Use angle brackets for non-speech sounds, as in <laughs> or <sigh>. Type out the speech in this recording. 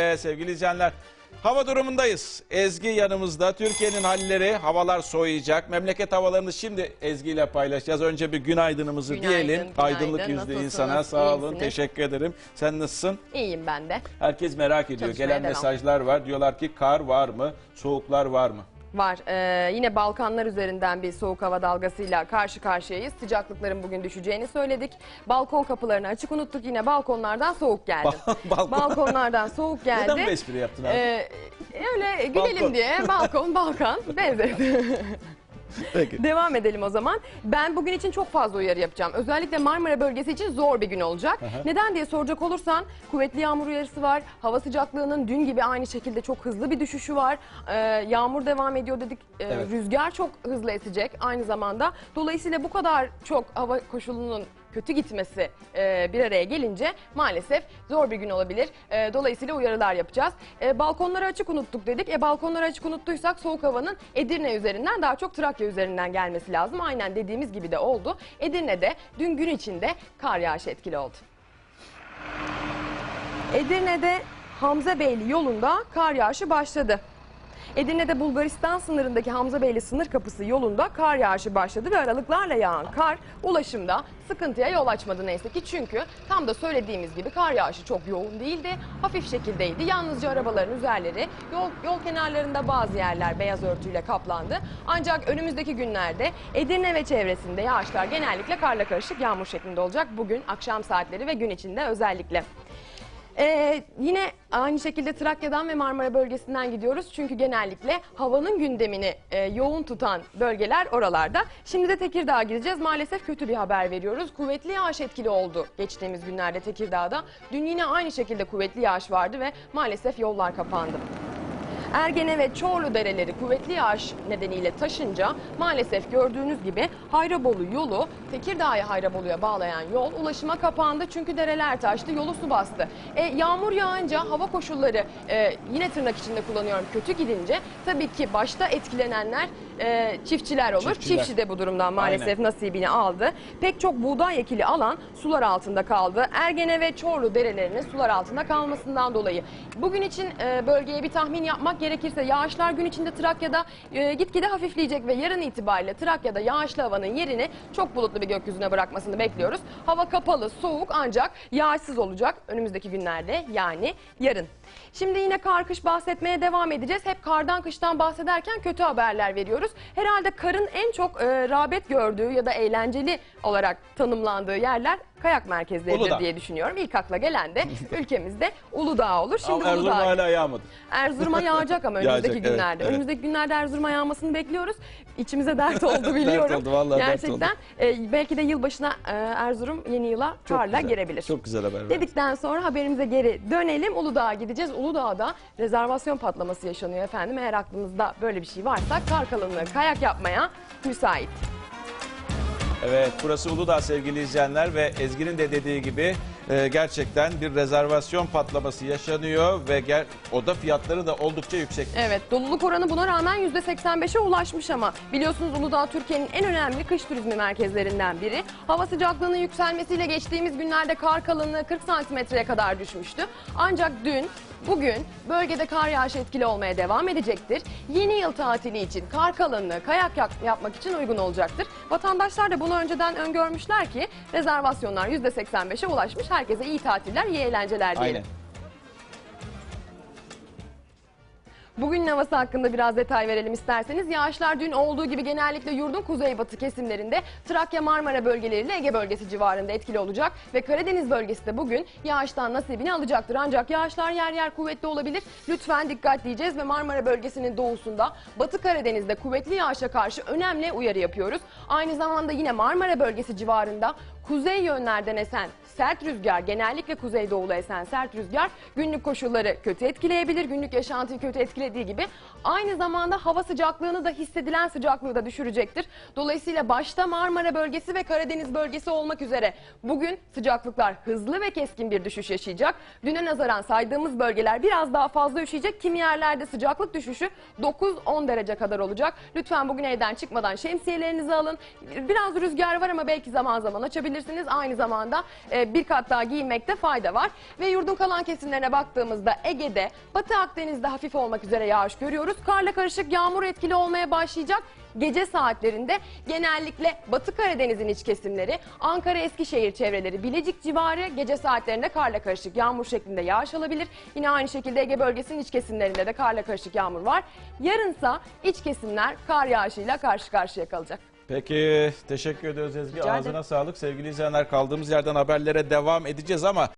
Ee, sevgili izleyenler, hava durumundayız. Ezgi yanımızda. Türkiye'nin halleri, havalar soğuyacak. Memleket havalarını şimdi Ezgi ile paylaşacağız. Önce bir günaydınımızı Günaydın, diyelim. günaydın. Aydınlık yüzlü insana sağ olun. misiniz? Teşekkür ederim. Sen nasılsın? İyiyim ben de. Herkes merak ediyor. Çalışmaya Gelen devam. mesajlar var. Diyorlar ki kar var mı? Soğuklar var mı? Var. Ee, yine Balkanlar üzerinden bir soğuk hava dalgasıyla karşı karşıyayız. Sıcaklıkların bugün düşeceğini söyledik. Balkon kapılarını açık unuttuk. Yine balkonlardan soğuk geldi. <laughs> Balkon. Balkonlardan soğuk geldi. Neden bu espri yaptın abi? Ee, öyle gülelim Balkon. diye balkon balkan benzedi. <laughs> Peki. Devam edelim o zaman. Ben bugün için çok fazla uyarı yapacağım. Özellikle Marmara bölgesi için zor bir gün olacak. Neden diye soracak olursan kuvvetli yağmur uyarısı var. Hava sıcaklığının dün gibi aynı şekilde çok hızlı bir düşüşü var. Ee, yağmur devam ediyor dedik. Ee, Evet. Rüzgar çok hızlı esecek aynı zamanda. Dolayısıyla bu kadar çok hava koşulunun kötü gitmesi e, bir araya gelince maalesef zor bir gün olabilir. E, dolayısıyla uyarılar yapacağız. E, balkonları açık unuttuk dedik. E, balkonları açık unuttuysak soğuk havanın Edirne üzerinden daha çok Trakya üzerinden gelmesi lazım. Aynen dediğimiz gibi de oldu. Edirne'de dün gün içinde kar yağışı etkili oldu. Edirne'de Hamza Beyli yolunda kar yağışı başladı. Edirne'de Bulgaristan sınırındaki Hamza Beyli sınır kapısı yolunda kar yağışı başladı ve aralıklarla yağan kar ulaşımda sıkıntıya yol açmadı neyse ki çünkü tam da söylediğimiz gibi kar yağışı çok yoğun değildi, hafif şekildeydi. Yalnızca arabaların üzerleri yol, yol kenarlarında bazı yerler beyaz örtüyle kaplandı. Ancak önümüzdeki günlerde Edirne ve çevresinde yağışlar genellikle karla karışık yağmur şeklinde olacak. Bugün akşam saatleri ve gün içinde özellikle. Ee, yine aynı şekilde Trakya'dan ve Marmara bölgesinden gidiyoruz. Çünkü genellikle havanın gündemini e, yoğun tutan bölgeler oralarda. Şimdi de Tekirdağ'a gideceğiz. Maalesef kötü bir haber veriyoruz. Kuvvetli yağış etkili oldu geçtiğimiz günlerde Tekirdağ'da. Dün yine aynı şekilde kuvvetli yağış vardı ve maalesef yollar kapandı. Ergene ve Çorlu dereleri kuvvetli yağış nedeniyle taşınca maalesef gördüğünüz gibi Hayrabolu yolu Tekirdağ'ı Hayrabolu'ya bağlayan yol ulaşıma kapandı çünkü dereler taştı yolu su bastı. E, yağmur yağınca hava koşulları e, yine tırnak içinde kullanıyorum kötü gidince tabii ki başta etkilenenler e, çiftçiler olur. Çiftçiler. Çiftçi de bu durumdan maalesef Aynen. nasibini aldı. Pek çok buğday ekili alan sular altında kaldı. Ergene ve Çorlu derelerinin sular altında kalmasından dolayı. Bugün için e, bölgeye bir tahmin yapmak gerekirse yağışlar gün içinde Trakya'da e, gitgide hafifleyecek ve yarın itibariyle Trakya'da yağışlı havanın yerini çok bulutlu bir gökyüzüne bırakmasını bekliyoruz. Hava kapalı, soğuk ancak yağışsız olacak önümüzdeki günlerde yani yarın. Şimdi yine kar kış bahsetmeye devam edeceğiz. Hep kardan kıştan bahsederken kötü haberler veriyoruz. Herhalde karın en çok e, rağbet gördüğü ya da eğlenceli olarak tanımlandığı yerler kayak merkezleridir Uludağ. diye düşünüyorum. İlk akla gelen de <laughs> ülkemizde Uludağ olur. Şimdi Ama Erzurum Uludağ hala yağmadı. Erzurum'a yağacak ama <laughs> önümüzdeki Yağacak, evet, günlerde. evet. Önümüzdeki günlerde Erzurum'a yağmasını bekliyoruz. İçimize dert oldu <laughs> biliyorum. oldu, vallahi dert Gerçekten e, belki de yılbaşına e, Erzurum yeni yıla Çok karla güzel, girebilir. Çok güzel haber. verdin. Dedikten sonra haberimize geri dönelim. Uludağ'a gideceğiz. Uludağ'da rezervasyon patlaması yaşanıyor efendim. Eğer aklınızda böyle bir şey varsa kar kalınlığı kayak yapmaya müsait. Evet burası Uludağ sevgili izleyenler ve Ezgi'nin de dediği gibi e, gerçekten bir rezervasyon patlaması yaşanıyor ve ger oda fiyatları da oldukça yüksek. Evet doluluk oranı buna rağmen %85'e ulaşmış ama biliyorsunuz Uludağ Türkiye'nin en önemli kış turizmi merkezlerinden biri. Hava sıcaklığının yükselmesiyle geçtiğimiz günlerde kar kalınlığı 40 santimetreye kadar düşmüştü. Ancak dün Bugün bölgede kar yağışı etkili olmaya devam edecektir. Yeni yıl tatili için kar kalınlığı kayak yap- yapmak için uygun olacaktır. Vatandaşlar da bunu önceden öngörmüşler ki rezervasyonlar %85'e ulaşmış. Herkese iyi tatiller, iyi eğlenceler diyelim. Aynen. Bugünün havası hakkında biraz detay verelim isterseniz. Yağışlar dün olduğu gibi genellikle yurdun kuzeybatı kesimlerinde Trakya Marmara bölgeleriyle Ege bölgesi civarında etkili olacak ve Karadeniz bölgesi de bugün yağıştan nasibini alacaktır. Ancak yağışlar yer yer kuvvetli olabilir. Lütfen dikkat diyeceğiz ve Marmara bölgesinin doğusunda Batı Karadeniz'de kuvvetli yağışa karşı önemli uyarı yapıyoruz. Aynı zamanda yine Marmara bölgesi civarında kuzey yönlerden esen sert rüzgar, genellikle kuzeydoğulu esen sert rüzgar günlük koşulları kötü etkileyebilir. Günlük yaşantıyı kötü etkilediği gibi aynı zamanda hava sıcaklığını da hissedilen sıcaklığı da düşürecektir. Dolayısıyla başta Marmara bölgesi ve Karadeniz bölgesi olmak üzere bugün sıcaklıklar hızlı ve keskin bir düşüş yaşayacak. Düne nazaran saydığımız bölgeler biraz daha fazla üşüyecek. Kimi yerlerde sıcaklık düşüşü 9-10 derece kadar olacak. Lütfen bugün evden çıkmadan şemsiyelerinizi alın. Biraz rüzgar var ama belki zaman zaman açabilirsiniz. Çıkartabilirsiniz. Aynı zamanda e, bir kat daha giyinmekte fayda var. Ve yurdun kalan kesimlerine baktığımızda Ege'de, Batı Akdeniz'de hafif olmak üzere yağış görüyoruz. Karla karışık yağmur etkili olmaya başlayacak. Gece saatlerinde genellikle Batı Karadeniz'in iç kesimleri, Ankara, Eskişehir çevreleri, Bilecik civarı gece saatlerinde karla karışık yağmur şeklinde yağış alabilir. Yine aynı şekilde Ege bölgesinin iç kesimlerinde de karla karışık yağmur var. Yarınsa iç kesimler kar yağışıyla karşı karşıya kalacak. Peki teşekkür ediyoruz Ezgi. Rica Ağzına ederim. sağlık. Sevgili izleyenler kaldığımız yerden haberlere devam edeceğiz ama